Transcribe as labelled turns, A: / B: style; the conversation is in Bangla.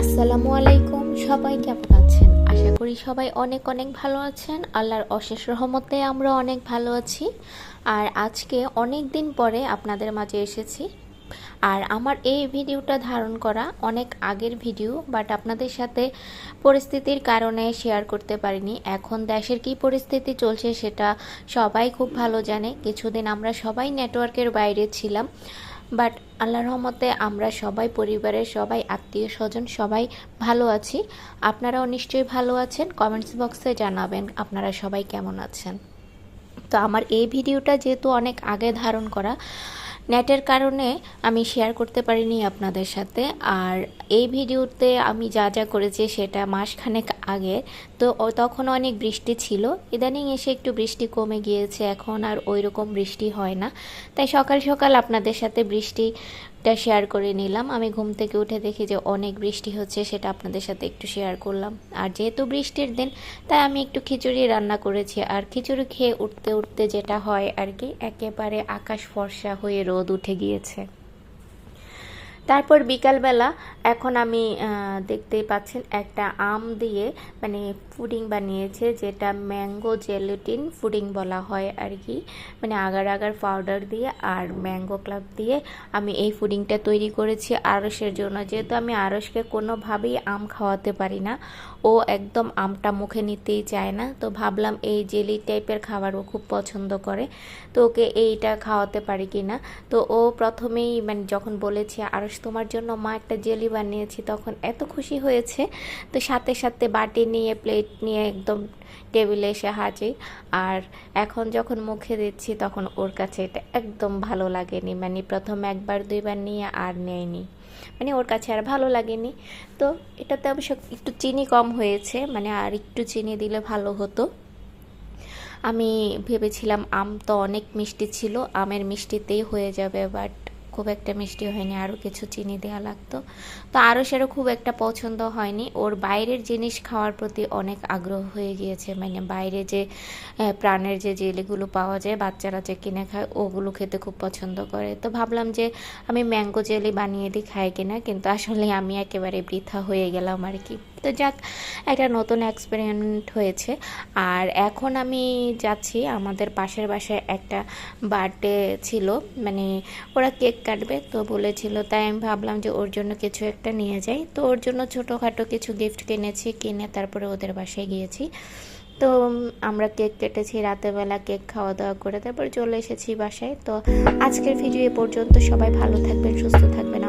A: আসসালামু আলাইকুম, সবাই কেমন আছেন? আশা করি সবাই অনেক অনেক ভালো আছেন। আল্লাহর অশেষ রহমতে আমরা অনেক ভালো আছি। আর আজকে অনেক দিন পরে আপনাদের মাঝে এসেছি। আর আমার এই ভিডিওটা ধারণ করা অনেক আগের ভিডিও, বাট আপনাদের সাথে পরিস্থিতির কারণে শেয়ার করতে পারিনি। এখন দেশের কি পরিস্থিতি চলছে সেটা সবাই খুব ভালো জানে। কিছুদিন আমরা সবাই নেটওয়ার্কের বাইরে ছিলাম। বাট আল্লাহর রহমতে আমরা সবাই, পরিবারের সবাই, আত্মীয় স্বজন সবাই ভালো আছি। আপনারাও নিশ্চয়ই ভালো আছেন। কমেন্টস বক্সে জানাবেন আপনারা সবাই কেমন আছেন। তো আমার এই ভিডিওটা যেহেতু অনেক আগে ধারণ করা, নেটের কারণে আমি শেয়ার করতে পারিনি আপনাদের সাথে। আর এই ভিডিওতে আমি যা যা করেছি সেটা মাসখানেক আগে তো তখন অনেক বৃষ্টি ছিল। ইদানিং এসে একটু বৃষ্টি কমে গিয়েছে, এখন আর ওই রকম বৃষ্টি হয় না। তাই সকাল সকাল আপনাদের সাথে বৃষ্টিটা শেয়ার করে নিলাম। আমি ঘুম থেকে উঠে দেখি যে অনেক বৃষ্টি হচ্ছে, সেটা আপনাদের সাথে একটু শেয়ার করলাম। আর যেহেতু বৃষ্টির দিন, তাই আমি একটু খিচুড়ি রান্না করেছি। আর খিচুড়ি খেয়ে উঠতে উঠতে যেটা হয় আর কি, একেবারে আকাশ ফর্সা হয়ে রোদ উঠে গিয়েছে। তারপর বিকালবেলা এখন আমি দেখতেই পাচ্ছেন একটা আম দিয়ে মানে পুডিং বানিয়েছে, যেটা ম্যাঙ্গো জেলেটিন পুডিং বলা হয় আর কি। মানে আগার আগার পাউডার দিয়ে আর ম্যাঙ্গো ক্লাব দিয়ে আমি এই পুডিংটা তৈরি করেছি আরসের জন্য। যেহেতু আমি আরসকে কোনোভাবেই আম খাওয়াতে পারি না, ও একদম আমটা মুখে নিতেই চায় না। তো ভাবলাম এই জেলি টাইপের খাবার ও খুব পছন্দ করে, তো ওকে এইটা খাওয়াতে পারি কি না তো ও প্রথমেই মানে যখন বলেছে আরস তোমার জন্য মা একটা জেলি বানিয়েছি, তখন এত খুশি হয়েছে। তো সাথে সাথে বাটি নিয়ে প্লেট নিয়ে একদম টেবিলে এসে হাজির। আর এখন যখন মুখে দিচ্ছি, তখন ওর কাছে এটা একদম ভালো লাগেনি। মানে প্রথম একবার দুইবার নিয়ে আর নেয়নি। মানে ওর কাছে আর ভালো লাগেনি। তো এটাতে অবশ্য একটু চিনি কম হয়েছে মানে আর একটু চিনি দিলে ভালো হতো। আমি ভেবেছিলাম আম তো অনেক মিষ্টি ছিল, আমের মিষ্টিতেই হয়ে যাবে বাট খুব একটা মিষ্টি হয়নি আরও কিছু চিনি দেওয়া লাগতো। তো আরও সেটা খুব একটা পছন্দ হয়নি। ওর বাইরের জিনিস খাওয়ার প্রতি অনেক আগ্রহ হয়ে গিয়েছে। মানে বাইরে যে প্রাণের যে জেলিগুলো পাওয়া যায়, বাচ্চারা যে কিনে খায়, ওগুলো খেতে খুব পছন্দ করে। তো ভাবলাম যে, আমি ম্যাঙ্গো জেলি বানিয়ে দিই খাই কিনা? কিন্তু আসলে আমি একেবারে বৃথা হয়ে গেলাম আর কি। তো যাক, একটা নতুন এক্সপেরিমেন্ট হয়েছে। আর এখন আমি যাচ্ছি, আমাদের পাশের বাসায় একটা বার্থডে ছিল মানে ওরা কেক কাটবে তো বলেছিল, তাই আমি ভাবলাম যে ওর জন্য কিছু একটা নিয়ে যাই। তো ওর জন্য ছোটোখাটো কিছু গিফট কিনেছি, কিনে তারপরে ওদের বাসায় গিয়েছি। তো আমরা কেক কেটেছি রাতেরবেলা কেক খাওয়া দাওয়া করে তারপর চলে এসেছি বাসায়। তো আজকের ভিডিও এ পর্যন্ত সবাই ভালো থাকবেন, সুস্থ থাকবেন